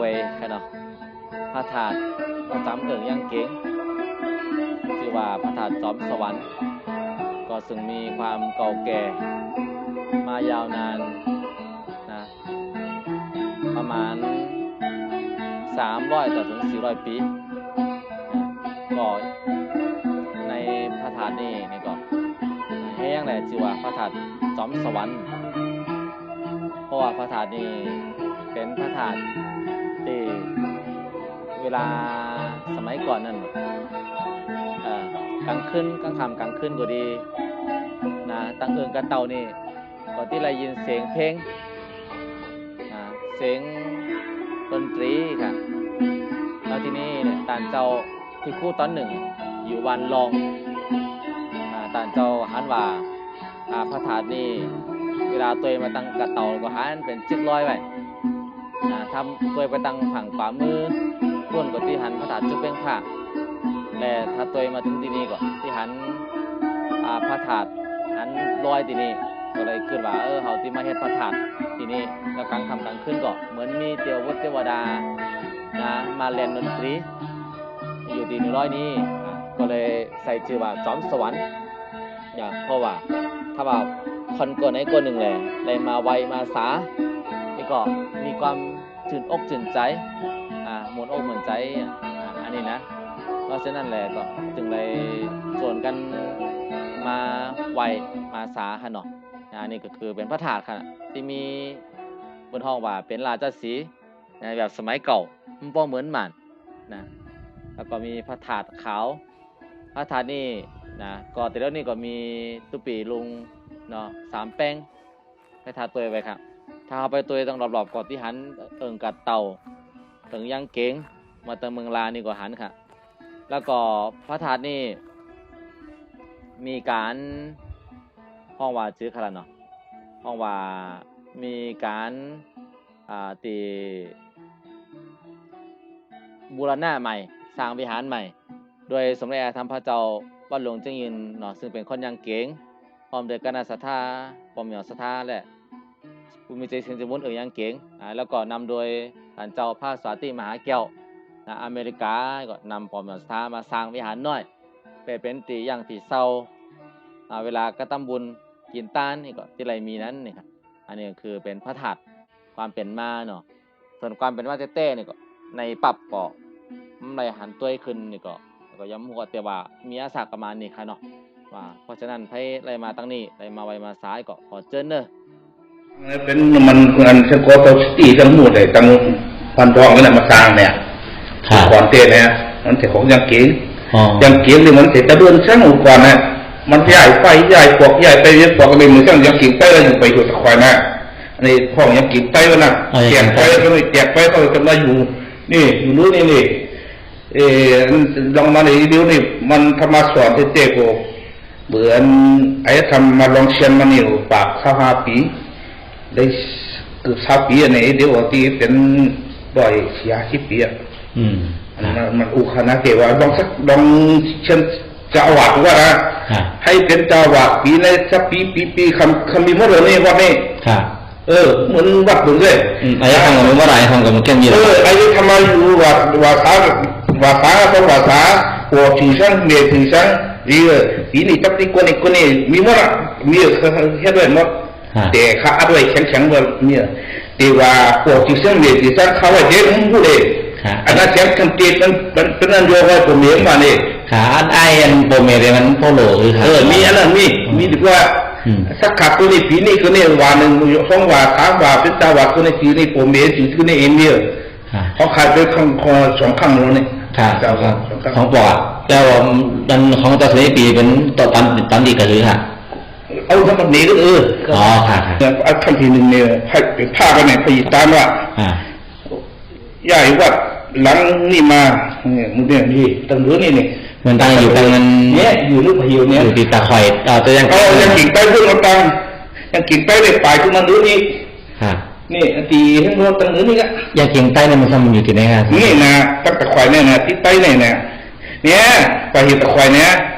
วยครับเนาะพระธาตุประจำเรื่องยางเกงชื่อว่าพระธาตุจอมสวรรค์ ก็ซึ่งมีความเก่าแก่มายาวนานนะประมาณ 300ต่อถึง 400 ปี ก็ในพระธาตุนี่นี่ก็แห้งแหละชื่อว่าพระธาตุจอมสวรรค์เพราะว่าพระธาตุนี่เป็นพระธาตุ วลาสมัยก่อนนั่นกลางคืนกลางค่ำกลางคืนก็ดีนะตั้งเอิงกันเต่านี่ก่อนที่เรายินเสียงเพลงนะเสียงดนตรีค่ะแล้วทีนี้เนี่ยตานเจ้าที่คู่ตอนหนึ่ง อยู่วันลองอ่าตานเจ้าหันว่าอาพระธาตุนี่เวลาตัวมาตั้งกระเต่าก็หันเป็นจิตร้อยไว้อ่าทำตัวไปตั้งผังขวามือ พุ่นก็ที่หันพระธาตุจุเป้งผ้าและถ้าตัวมาถึงที่นี่ก็ที่หันพระธาตุหันลอยที่นี้ก็เลยคิดว่าเออเฮาที่มาเฮ็ดพระธาตุที่นี้แล้วกลางค่ำกลางคืนก็เหมือนมีเทววุฒิเทวดานะมาเล่นดนตรี อยู่ที่นี่ร้อยนี้ก็เลยใส่ชื่อว่าจอมสวรรค์อย่าเพราะว่าถ้าว่าคนก่อนไหนคนหนึ่งแหละเลยมาไวมาสานี่ก็มีความตื่นอกตื่นใจ มนอกเหมือนใจอะอันนี้นะเพราะฉะนั้นแหละก็จึงเลยส่วนกันมาไหวมาสาค่ะเนาะนะนี่ก็คือเป็นพระธาตุค่ะที่มีบนห้องว่าเป็นราชสีนะแบบสมัยเก่ามันบ่เหมือนหมันนะแล้วก็มีพระธาตุขาว พระธาตุนี่นะก็แต่แล้วนี่ก็มีตุปีลุงเนาะสามแป้งไปทาตัวไปครับถ้าเอาไปตัวต้องรอบๆก่อนที่หันเอิงกัดเต่า ถึงยังเก๋งมาเติมเมืองลานี่ก็หันค่ะ แล้วก็พระธาตุนี่มีการห้องว่าชื่อคาราเนาะห้องว่ามีการอ่าตีบูรณะใหม่สร้างวิหารใหม่ โดยสมเด็จธรรมพระเจ้าวัดหลวงเจียงยินเนาะซึ่งเป็นคนยังเก๋งพร้อมด้วยคณะสัทธาปอมเหมียวสัทธาและภูมิใจเสียงจมุนเอ๋ยยังเก๋งอ่าแล้วก็นำโดย ท่านเจ้าพระสวัสดิมหาแก้วนะอเมริกาก็นำปอมเหมสัทธามาสร้างวิหารน้อยเป็นเป็นตีอย่างตีเศร้าเวลากระทำบุญกินต้านนี่ก็ที่ไรมีนั้นนี่ครับอันนี้คือเป็นพระธาตุความเป็นมาเนาะส่วนความเป็นมาเต้ๆนี่ก็ในปรับก็มันไรหันตัวขึ้นนี่ก็ก็ย้ำหัวแต่ว่ามีอาสาประมาณนี้ค่ะเนาะว่าเพราะฉะนั้นให้ไรมาตั้งนี้ไรมาไวมาซ้ายก็ขอเจินเนอะ เป็นมันงานเฉพาะตัวสตีทั้งหมดเลยตั้งพันทองนั่นแหละมาสร้างเนี่ยครับก่อนเทศเนี่ยมันแต่ของยังเก๋งอ๋อยังเก๋งเนี่ยมันเสร็จตะเดือนช่างอุปกรณ์นะมันใหญ่ไฟใหญ่ปวกใหญ่ไปเยอะปวกก็เป็นมือช่างยังเก๋งไปแล้วอยู่ไปหัวตะควายนะอันนี้พ่อยังเก๋งไปวะนะแจกไปก็ไม่แจกไปก็จะมาอยู่นี่อยู่นู้นนี่นี่เออลองมาในเดียวนี่มันทำมาสอนเจ๊ๆก็เหมือนไอ้ทำมาลองเชียนมานี่ปากข้าวห้าปี ได้เกือบสามปีอันนี้เดี๋ยวที่เป็นบ่อยเสียสิบปีอะอืมมันมันมันอุคณะเกว่าลองสักลองเช่นเจ้าอาวาสว่านะครับให้เป็นเจ้าอาวาสปีในสักปีปีปีคำคำมีเมื่อไหร่นี่วันนี้ครับเออเหมือนวัดหนึ่งเลยอืมอายะทำกับมันว่าไรทำกับมันแค่นี้เออไอ้ที่ทำไมอยู่วัดวัดสาววัดสาวต้องวัดสาวหัวถือสังเมียถือสังนี่เออปีนี้จับที่คนนี้คนนี้มีเมื่อไหร่มีเฮ็ดด้วยหมดครับ แต่ข้าด้วยแข็งๆว่าเนี่ยแต่ว่าพวกที่เสื่อมเนี่ยที่สร้างเขาไว้เดี๋ยวมึงพูดเลยครับอันนั้นเสียงคำเจ็บมันมันเป็นอันโยกไว้ผมเลี้ยงมาเนี่ยขาอันไออันโปรเมเรมันโปโลหรือครับเออมีอันนั้นมีมีดีกว่าอืมสักขับตัวนี้ปีนี้ตัวนี้วันหนึ่งสองวันสามวันเป็นตาวันตัวนี้ปีนี้ผมเลี้ยงถึงตัวนี้เองเนี่ยครับเขาขายไปข้างคอสองข้างแล้วเนี่ยครับเจ้าครับสองข้างของปอดแล้วมันของตาสนีปีเป็นต่อตันตันดีกันหรือครับ เอาทั้งหมดนี้ก็เอออ๋อครับครับเนี่ยเอาขั้นที่หนึ่งเนี่ยให้เป็นผ้ากันเนี่ยไปตามว่าอ่าใหญ่วัดหลังนี่มาเนี่ยมึงเนี่ยนี่ตั้งเรือนี่นี่มันตั้งอยู่ตั้งมันเนี่ยอยู่ลูกเหี่ยวเนี่ยอยู่ที่ตาคอยเอ่อตัวยังเอายังกิ่งไปเพื่อนเราตังยังกิ่งไปเลยปลายขึ้นมาเรือนี่ครับนี่ตีให้โดนตั้งนี้นี่ก็ยาเกียงใต้เนี่ยมันทำอยู่ที่ไหนฮะนี่นะตั้งตะควายเนี่ยนะที่ใต้เนี่ยนะเนี่ยไปเห็นตะควายเนี่ยไปตะคอย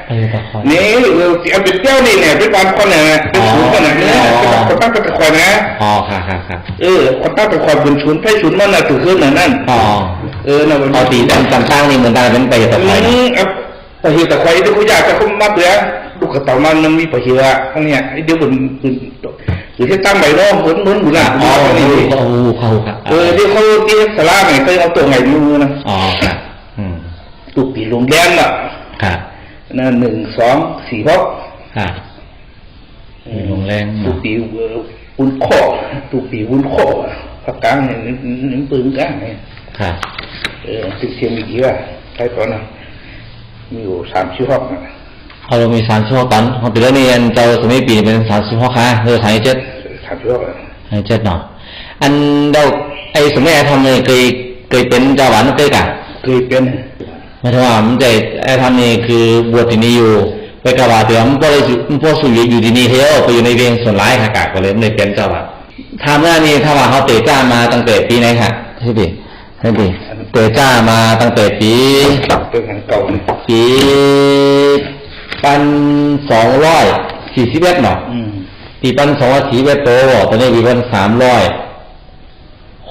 นี่เออที่เอาเป็นเจ้านี่เนี่ยเป็นวันคนเนี่ยเป็นศูนย์คนเนี่ยเนี่ยเป็นคนตั้งตะควายนะอ๋อค่ะค่ะค่ะเออคนตั้งตะควายเป็นศูนย์ไพ่ศูนย์มันน่ะถือขึ้นน่ะนั่นอ๋อเออน่ะมันเอาตีตำตำตั้งนี่เหมือนกันเป็นไปตะคอยอืมเอาไปเห็นตะควายที่กูอยากจะคุ้มมาเบื่อลูกกระต่ายมันมันมีไปเหี่ยทั้งเนี้ยไอ้เดี๋ยวมันมันหรือที่ตั้งใบร่องเหมือนเหมือนบุญอะอ๋ออ๋อนี่เขาเขาครับเออที่เขาที่สลาไงเขาเอาตัวไงมือนะอ๋อค่ะอืมตุกปีลงแดงอะค่ะ นั่นหนึ่งสองสี่หกค่ะมีลงแรงตุกปีวุ้นข้อตุกปีวุ้นข้อภาคกลางเนี่ยนึ่งปืนกลางเนี่ยค่ะเออติดเสียงอีกทีว่าใช่ตอนนั้นมีอยู่สามชื่อห้องนะเขาเรามีสารชั่วกันเขาตีแล้วนี่อันเจ้าสมัยปีเป็นสารชั่วค่ะเออสายเจ็ดสามชื่อห้องสายเจ็ดเนาะอันเดาไอ้สมัยไอ้ทำเนี่ยเคยเคยเป็นเจ้าหวานเคยกะเคยเป็น ไม่ใช่ว่ามันจะไอ้ทำนี่คือบวชที่นี่อยู่ ไปกว่าเดี๋ยวมันพอได้มันพอสู่อยู่ที่นี่เที่ยวไปอยู่ในเวียงส่วนร้ายค่ะกะก็เลยไม่ได้เป็นเจ้าหวานทำหน้านี่ถ้าว่าเขาเตะจ้ามาตั้งแต่ปีไหนค่ะใช่ดิใช่ดิเตะจ้ามาตั้งแต่ปีเป็นงานเก่าเนี่ยปีปันสองร้อยสี่สิบเอ็ดเนาะอืมปีปันสองร้อยสี่สิบเอ็ดโตตอนนี้ปีปันสามร้อย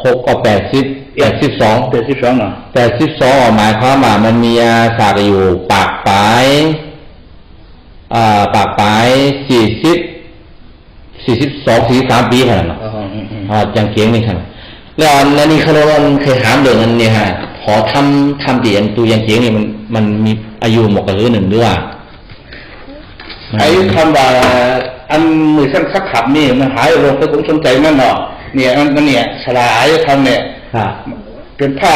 หกเอาแปดสิบ แปดสิบสองเดือนที่สองเนาะแปดสิบสองหมายความว่ามันมีอาสากอยู่ปากปลายอ่าปากปลายสี่สิบสี่สิบสองสี่สิบสามปีขนาดเนาะอ๋ออืมอืมอ่าจังเกียงนี่ขนาดแล้วอันนั้นนี่เขาเรียกว่ามันเคยถามเรื่องนั้นเนี่ยฮะขอทำทำตีอันตัวยังเกียงนี่มันมันมีอายุหมกกันหรือหนึ่งหรือว่าไอ้คำว่าอันมือสั้นสักขับนี่มันหายลงไปผมสนใจมันเนาะเนี่ยอันนั้นเนี่ยสลายทำเนี่ยครับ เป็นผ้า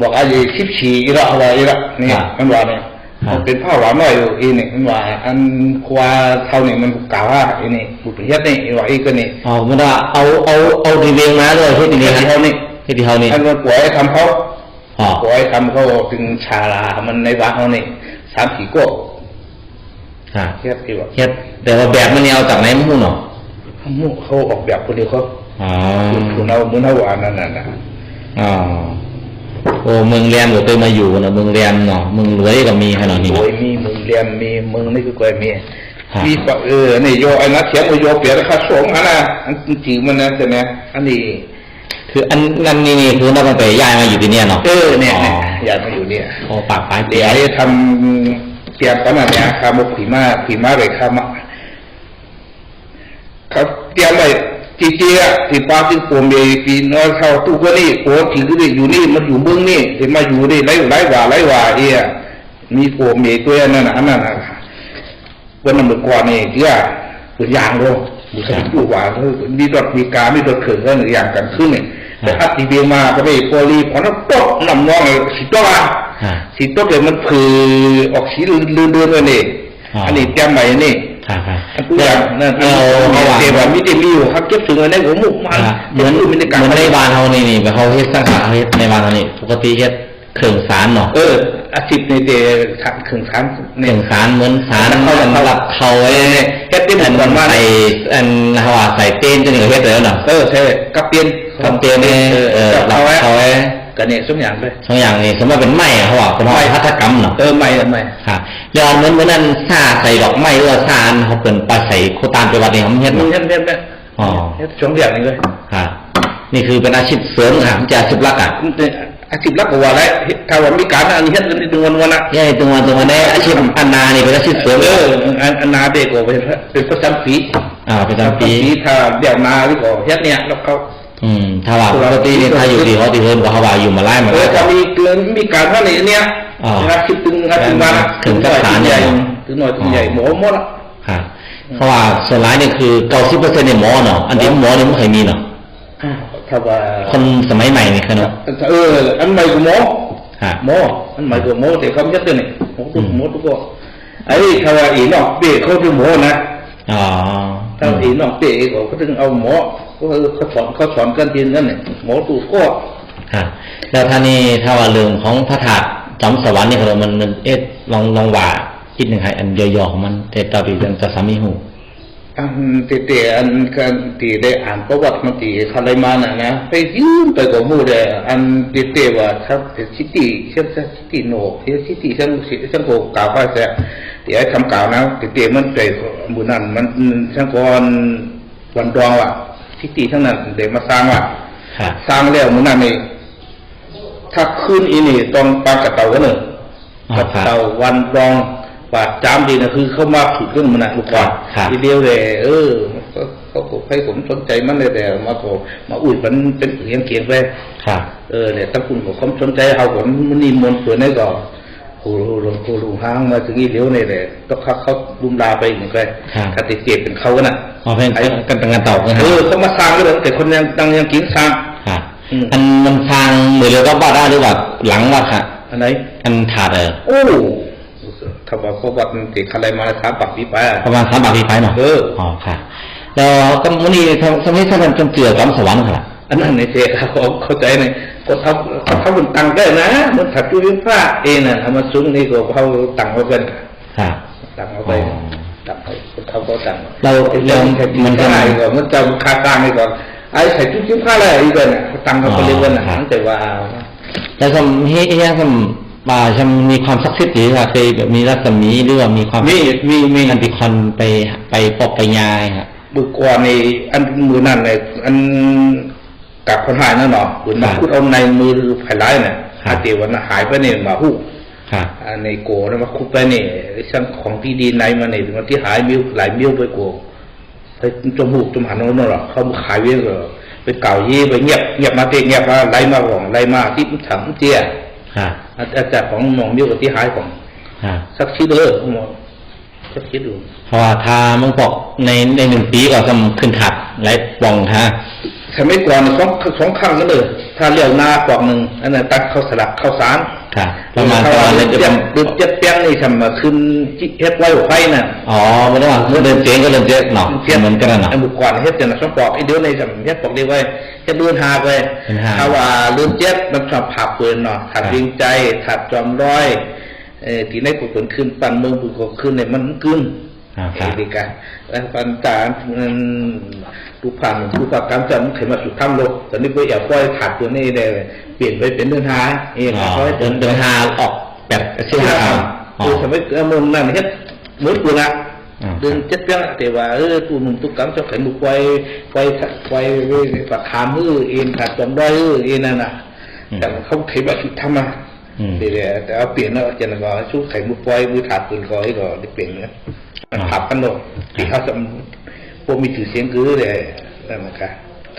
บอกอะไรคิบฉีอีละอะไรอีละเนี่คยรับมันว่าเนี่ยครับเป็นผ้าหวานน้อยอยู่อีนี่มันว่าอันควาเท่านี่มันกล่าวว่าอีนี่บุตรเฮ็ดนี่อีว่าอีก็นี่เอาไม่ได้เอาเอาเอาดีเวียงมาเลยเฮ็ดดีเวียงที่เขานี่เฮ็ดที่เขานี่อันมันป่วยทำเขาอ๋อป่วยทำเขาถึงชาลามันในบ้านเขานี่สามสี่กวครับเฮ็ดที่ว่าเฮ็ดแต่ว่าแบบมันเนี่ยเอาจากไหนมุ่งเนาะเขาเขาออกแบบคนเดียวเขา อ๋อคุณเอามือเอาหวานนั่นน่ะนะอ๋อโอ้เมืองเรียนบ่เคยมาอยู่เนาะเมืองเรียนเนาะเมืองรวยก็มีขนาดนี้โดเนาะยมีมึงเรียนมีมึงนี่คือกวยมีครับมีปะเออนี่โยไอ้นัดเถียงโยเปลี่ยนราคาสงอันน่ะอันจริงๆมันนะแต่เนี่ยอันนี้ คืออันนั้นนี่นี่คือนักตั้งแต่ย้ายมาอยู่ที่เนี่ยเนาะเออเนี่ยอ๋อเนี่ยอยากมาอยู่เนี่ยโอ้ปากปลายเปีเดี๋ยยวจะทำเตรียมกันนะเนี่ยคามุขีมาขีมาเลยคามาเขาเตรียมไว้ จีเจียที่ป้าที่ปวงเบปีน้อยเข้าตู้ก็นี่โอ้ที่ก็นี่อยู่นี่มันอยู่เมืองนี่ที่มาอยู่นี่ไรไรว่าไรว่าเอียมีปวงเบตัวนั่นน่ะอันนั้นน่ะวันนั้นเมื่อก่อนนี่เกี่ยตัวอย่างโลมีสติผู้ว่ามีดอดมีกามีดอดเขินกันอย่างกันขึ้นนี่แต่อัติเบียมาก็ไม่พอรีพอนั้นป๊อกนำน้องสิตัวฮะสีต้นเลยมันผือออกสีเลื่อนๆเลยนี่อ๋ออัอันนี้เตรียมใหม่นี่ ครับครับอันตัวอย่าเอาเอาเอาว่าเดี๋ยวว่ามิติมีอยู่ครับเก็บถึงในหัวหมุกมันอ่าเหมือนเหมือนในบ้านเฮานี่นี่แบบเขาเฮ็ดสร้างสรรเขาเฮ็ดในบ้านเฮานี่ปกติเฮ็ดเครื่องสารเนาะเอออาชีพในเดขันถึงขันเคเนี่รื่องสารเหมือนสารเขาสำหรับเขาไว้เฮ็ดที่ผมก่อนว่าใส่อันฮาวาใส่เต้นจังนี่ก็เฮ็ดแล้วเนาะเออใช่กับเปลี่ยนกับเตียงนี่เออเออรัเอาบเขาไว้ กันเนี่ยสมอย่างเลยสองอย่างนี่สมมติเป็นไม้อะเขาว่าเป็นไม้พัฒกรรมเนาะเออใหม่ใหม่ค่ะแล้วอันเหมือนเหมือนนั้นซ่าใส่ดอกไม้หรือว่าซ่าอันเขาเป็นปลาใส่โคตานไปวัดนี่เขาไม่เฮ็ดมึงเนาะเฮ็ดเฮ็ดเฮ็ดอ๋อเฮ็ดสองอย่างนี้เลยค่ะ นี่คือเป็นอาชีพเสริมค่ะมันจะอาชีพหลักอะอาชีพรักกว่าแล้วถ้าว่ามีการอันนี้เฮ็ดในวันวันๆนะใช่ตรงวันตรงวันนี้อาชีพอันนานี่เป็นอาชีพเสริมเอออันอันนาเด็กกว่าเป็นเป็นประจำปีอ่าประจำปีถ้าเดี๋ยวนาหรือก็เฮ็ดเนี่ยแล้วเขาอืม ถ้าว่าปกตินี่ถ้าอยู่ที่เขาที่เฮิร์นก็เขาว่าอยู่มาไล่มาเอไล่อถ้ามีเกินมีการเท่านี้เนี่ยอ๋อนะคิดถึงนะถึงมาถึงกับฐานใหญ่ใหญ่ถึงหน่อยถึงใหญ่หมอหมดละค่ะเขาว่าส่วนร้ายนี่คือเก้าสิบเปอร์เซ็นต์เนี่ยหมอเนาะอันนี้หมอนี่ไม่เคยมีเนาะถ้าว่าคนสมัยใหม่นี่คือเนาะเอออันใหม่ก็หมอค่ะหมออันใหม่ก็หมอแต่ความยัดเนี่ยหมอทุกอืมหมอทุกก็ไอ้ถ้าว่าอีนอกเด็กเขาคือหมอนะอ๋อถ้าอีนอกเด็กเขาถึงเอาหมอ เขาเขาสอนเขาสอนกันทีนั่นเนี่ยหมอถูกก็ค่ะแล้วท่านี่ถ้าว่าเรื่องของพระธาตุจอมสวรรค์นี่คือมันมันเอ๊ะลองลองว่าคิดหนึ่งให้อันย่อๆของมันแต่ตอนที่เรื่องจะสามีหูอันตีเตอันกันตีได้อ่านประวัติมันตีคาไลมาน่ะนะไปยืมไปกับมูเลยอันตีเตว่าถ้าชิติเช่นชิติโนเช่นชิติเช่นเช่นโกกล่าวว่าจะตีไอ้คำกล่าวนะตีเตมันไปบุญนั้นมันช่างก่อนวันดองว่ะ ชิติทั้งนั้นเดี๋ยวมาสร้างว่ะค่ะสร้างแล้วมันนั่นนี่ถ้าขึ้นอีนี่ต้องปากกระเต่ากันเลยอ๋อกระครับเต่าวันรองบาดจามดีนะคือเข้ามาถูกเรื่องมันนะลูกก่อนครับทีเดียวเลยเออเขาเขาเขาให้ผมสนใจมันเลยแต่มาขอมาอุ้ยมันเป็นเสียงเกียงไปค่ะเออเนี่ยถ้าคุณผมความสนใจเอาผมมันนี่มนต์เปิดได้ก่อน โอ้โหหลวงปู่หลวงห้างมาถึงอีเลี้ยวเนี่ยเลยต้องเขาเขาลุมลาไปอีกหนึ่งไปครับถ้าติดเจ็บเป็นเขากันน่ะอ๋อเป็นกันเป็นงานเต่านะคเอรับอเขามาสร้างก็เลยแต่คนยังตังยังกินสร้างค่ะอืมอันมันทางเหมือนเรือก็บ้าได้หรือว่าหลังวัดค่ะอันไหนอันถาดเออโอ้ถ้าบอกเขาวัดมันติดอะไรมาถามปักปีไปอะประมาณสามบาทพี่ไปเนาะเอออ๋อค่ะแล้วก็มันนี่ทำสมัยท่านจำเจือจอมสวรรค์ค่ะ อันนั้นในเจ๊เขาเข้าใจเนี่ยก็ทำเขาทำบนตังได้นะมันถัดจุยฟ้าเองน่ะทำมาซุ้งนี่ก็เขาตังเอาเป็นค่ะตังเอาไปอ๋อตังเอาเขาก็ตังเราเรื่เราองแค่มันจะไงก็มันจะคาตังนี่ก่อนไอ้ใส่จุ๊บฟ้าอะไรอีกเนี่ยตังเขาไปเรียกว่าน่ะมันใจว่าแล้วก็เฮ้ยเฮ้ยก็ป่าจะมีความศักดิ์สิทธิ์หรือว่าเคยแบบมีรัศมีหรือว่ามีความมีมีมีอันติคอนไปไปปอบไปยายครับบุกกว่าในอันมือนั่นเนี่ยอัน กับคนหายนั่นเนาะหรือมาพูดเอาในมือไผ่ร้ายเนี่ยอาเจวันน่ะหายไปเนี่ยมาหู้ค่ะอันในโกนะมาคุดไปเนี่ยช่างของที่ดีในมาเนี่ยมันที่หายมิ้วหลายมิ้วไปโกไปจมูกจมหันนั่นน่ะเขามาขายเว้ยก็ไปเก่ายี่ไปเงียบเงียบมาเตะเงียบมาไล่มาของไล่มาที่ถังเจียค่ะอาจารย์ของหมองมิ้วกับที่หายของค่ะสักชิดเออหมอสักชิดดูเพราะว่าถ้ามึงบอกในในหนึ่งปีก็จะขึ้นถัดไล่ปองค่ะ สมัยก่อนสองสองครั้งกันเลยถ้าเลี้ยวหน้าปอกหนึ่งอันนั้นตัดข้าวสลักข้าวสารค่ะประมาณเประมาณเดืเดืออนนเดือนเจ็ดเปียงนี่ทำมาขึ้นที่เฮ็ดไว้หัวไฟน่ะอ๋อไม่ได้ว่าเดินเจ๊งก็เดินเจ๊งเนาะเหมือนกันเนาะไอ้บุกก่อนเฮ็ดจังนะสองปอกไอ้เดียวในทำเฮ็ดปอกเดียวไว้เฮ็ดเดินหาไปเดินหาถ้าว่าเลื่อนเจ็ดมันชอบผับปืนเนาะถัดยิงใจถัดจอมร้อยเอ่อที่ในกุศลขึ้นปันเมืองปุกขึ้นเนี่ยมันขึ้นอ่าคเอรับดีกันแล้วปันตา ดูผ่านดูผ่านการจำเข็มมาสุดถ้ำโลกตอนนี้ก็อยากปล่อยถัดตัวนี้ได้เปลี่ยนไปเป็นเดินหาเองอ๋อเขาให้เดินเดินหาออกแบบชื่อหาอ๋อคือสมัยเมื่อนั่นเฮ็ดมืดกูละอ่าเดินเจ็ดเปียงแต่ว่าเออตัวหนุ่มตุกกำเจ้าไข่มุกไว้ไว้ไว้ฝักขามมือเอ็นขาดจอมด้อยเออเอ็นนั่นน่ะแต่เขาเข็มมาสุดถ้ำมาอืมเดี๋ยวแต่เอาเปลี่ยนแล้วจะก็ชุบไข่มุกไว้มือถาดปืนคอยก็ได้เปลี่ยนนะมันขับกันโลกที่เขาสม พวกมีถือเสียงคือเลยนั่นนะครับ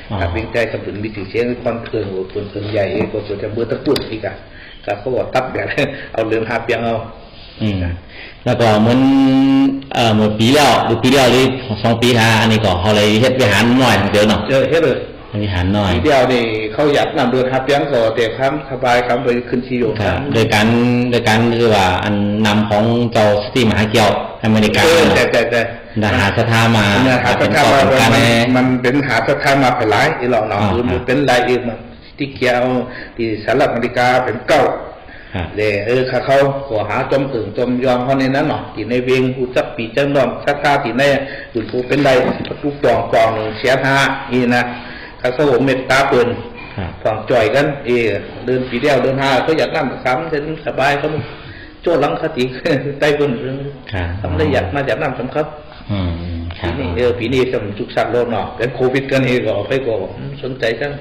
อ๋อถ้าเป็นใจสมบุญมีถือเสียงความเคืองโอ้ปืนปืนใหญ่ก็ส่วนจะเบื่อตะกุ่นอีกอะก็เขาบอกตับแบบเอาเรื่องหาเปียงเอาอืมแล้วก็เหมือนเอ่อหมดปีแล้วหรือปีแล้วหรือสองปีหาอันนี้ก็เขาเลยเฮ็ดวิหารหน่อยเดียวเนาะเจอเฮ็ดเลยวิหารหน่อยทีเดียวนี่เขาอยากนำเดินหาเปียงก็แต่ความสบายความไปขึ้นชีโยครับโดยการโดยการคือว่าอันนำของเจ้าสตีมหาเกียวอเมริกาเออเนาะแต่แต่แต่ ได้หาสถามาเนี่ยหาสเป็นถาต่อมาเป็นการมันแน่มันเป็นหาสถามาเป็นหลายอีหลอกเนาะอ่าหรือครัมับนเป็นหลายอีกมันที่เกี่ยวที่สหรัฐอเมริกาเป็นเก้าครับเลยเออเขาเขาขอหาจอมถึงจอมยอมเขาในนั้นเนาะที่ในเวียงอุจักปีจังดอมชาตาที่ในหุ่นกูเป็นไรประตูปองปองหนึ่งเสียหาอีนะเขาสวมเมตตาเปินครับฝั่งจ่อยกัน เออเดินปีเดียวเดินหาเขาอยากนั่งซ้ำเดินสบายเขาโจ้หลังคติใต้บนครับทำได้อยากมาจากนั่งสำครับ อืมครัปีบนี้เออปีนี้สำจุกสักโลกเนาะเป็นโควิดกันเองก็ไปก็สนใจกัน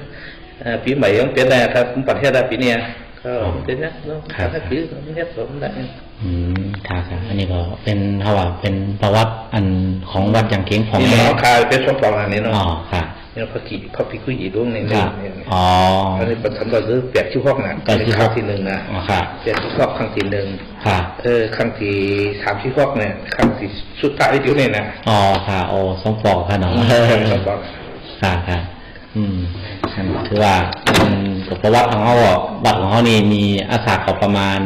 เอ่อปีใหม่ยังเป็นได้ครับประเทศได้ปีเนี้ยก็เป็นนะเนาะถ้าปีนี้เนี่ยผมได้ อืมครับครับอันนี้ก็เป็นเท่าว่าเป็นประวัติอันของวัดอย่างเก่งของนี่แม่น้องคายเป็นสองปองอันนี้เนาะอ๋อครับเนี่ยพระกีพระพิคุยอีดวงในคนี่รับเนี่ยอ๋ออันนี้เป็นสำหรับเรื่องแปดชื่อห้องนะแปดชื่อครั้งที่หนึ่งนะอ๋อครับแปดชื่อห้องครั้งที่หนึ่งครับเออครั้งที่สามชื่อห้องเนี่ยครั้งที่สุดท้ายอยู่เนี่ยนะอ๋อค่ะโอ้สองปอกค่ะเนาะสองปองค่ะค่ะอืมถือว่าอืมกับประวัติของเขาอะวัดของเขานี่มีอาสาเขาประมาณ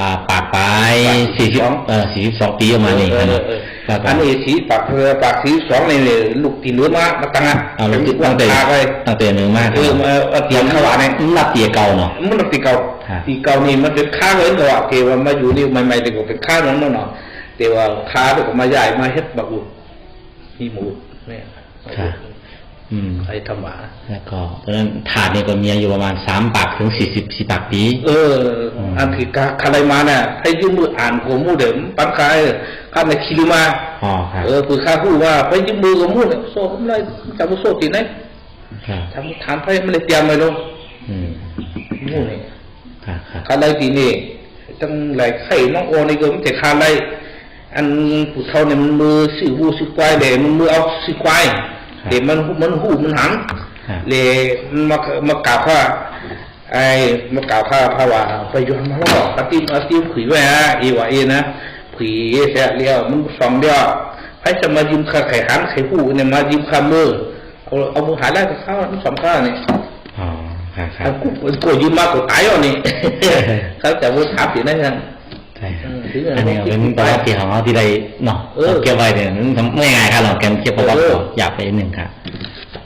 อ่าปากปลายสี่สิบเออสี่สิบสองปีประมาณนี้เอครับอเนาะเออแล้วก็อันนี้สีปากเรือปากสีสองในเนี่ยลูกที่เหลือมามาตั้งอะเอาเราติดตั้ตั้งงแต่ตาไปตั้งแต่หนึ่งมากเออมาเอาเตียงเข้าว่าเนี่ยรับเตียเก่าเนาะมันตีเก่าครับตีเก่านี่มันเป็นค้าเลยก็ว่าเกว่ามาอยู่นี่ใหม่ๆแต่ก็เป็นค้านั้นเนาะแต่ว่าค้าแต่ก็มาใหญ่มาเฮ็ดบักอุดมีหมูเนี่ย ครับอืมใครทำหมาแล้วก็เพราะฉะนั้นถาดนี่ก็มีอายุประมาณสามปากถึงสี่สิบสี่ปากปีเอออมอันที่กาคาไรมาเนี่ยให้ยืมมืออ่านกูมูเดิมปังกายข้าในคิริมาอ๋อครับเออคือข้าพูดว่าไปยืมมือกูมูเนี่ยโซ่ไม่ได้จำโซ่ตีไหนครับทำฐานไฟไม่ได้เตรียมไว้ลงอืมมูเนี่ยครับครับคาไรตีนี่ตั้งหลายไข่น้องโอนี่ก็ไม่แต่คาไรอันผู้เฒ่าเนี่ยมันมือสิวูสิควายเลยมันมือเอาสิควาย เดี๋ยวมันมันหูมันหันครับเลยมามากล่าวว่าไอ้มากล่าวว่าพระว่าไปย้อนมาแล้วปฏิมาติมผือไว้ฮะอีว่าเอนะผือเสียเลี้ยวมันสองเดียวให้จะมายืมข้าไข่หันไข่หูเนี่ยมายืมข้ามือเอาเอามือหาได้กับข้าวสองข้าเนี่ยอ๋อครับครัถ้าบกูกูยืมมากกูตายอะนี่เขาจะว่าถามสิได้ยังใช่ครับอืม ถึงจะอันนี้ก็เป็นประวัติของเขาที่ได้เนาะเออเก็บไว้เนี่ยมันทำไม่ง่ายครับเราเก็บเก็บประวัติเออก่อนอยากไปนิดหนึ่งครับ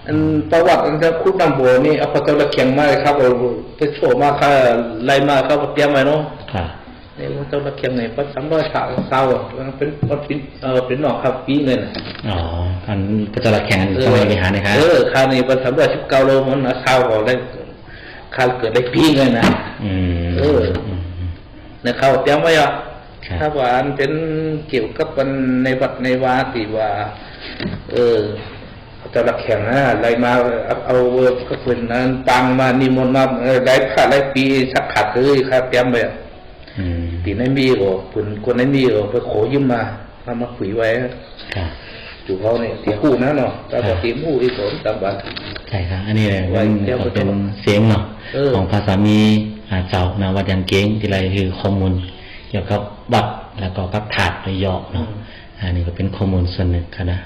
อันประวัติอันจะคุดนำโบนี่เอาพระเจ้าละเคียงมาเลยครับเอาไปโชว์มาค่ะไล่มาเขาเตรียมไว้เนาะครับนี่พระเจ้าละเคียงเนี่ยพระสามร้อยสาวสาวอะมันเป็นมันเป็นเออเป็นหนอกครับปีเงินอ๋ออันก็จะละแข่งกันสมัยบริหารนะครับเออค่านี่พระสามร้อยสิบเก้าโลมันนะสาวบอกได้ค่าเกิดได้ปีเงินนะอืมเออมเนี่ยเขาเตรียมไว้อะครับ ถ้าว่าอันเป็นเกี่ยวกับวันในวัดในวาติว่า เออพระเจ้าละเคียงนะไล่มาเอาเอาก็เป็นนั้นปังมานิมนต์มาเออได้ค่าได้ปีสักขัดเลยค่าเตรียมไว้อะอืมปีนั้นมีก็คนคนนั้นมีก็ไปขอยืมมามามาคุยไว้ครับจูเขาเนี่ยเสียหูนะเนาะแต่พอเสียหูอีกคนตามบัตรใช่ครับอันนี้เลยไว้มันเดี๋ยวก็เป็นผมเสียงเนาะเออของภาษามีอาเจ้านะวัดยังเก้งที่ไรคือข้อมูล เกี่ยวกับวัดแล้วก็กับถาดระยองเนาะอันนี้ก็เป็นข้อมูลส่วนหนึ่งครับนะ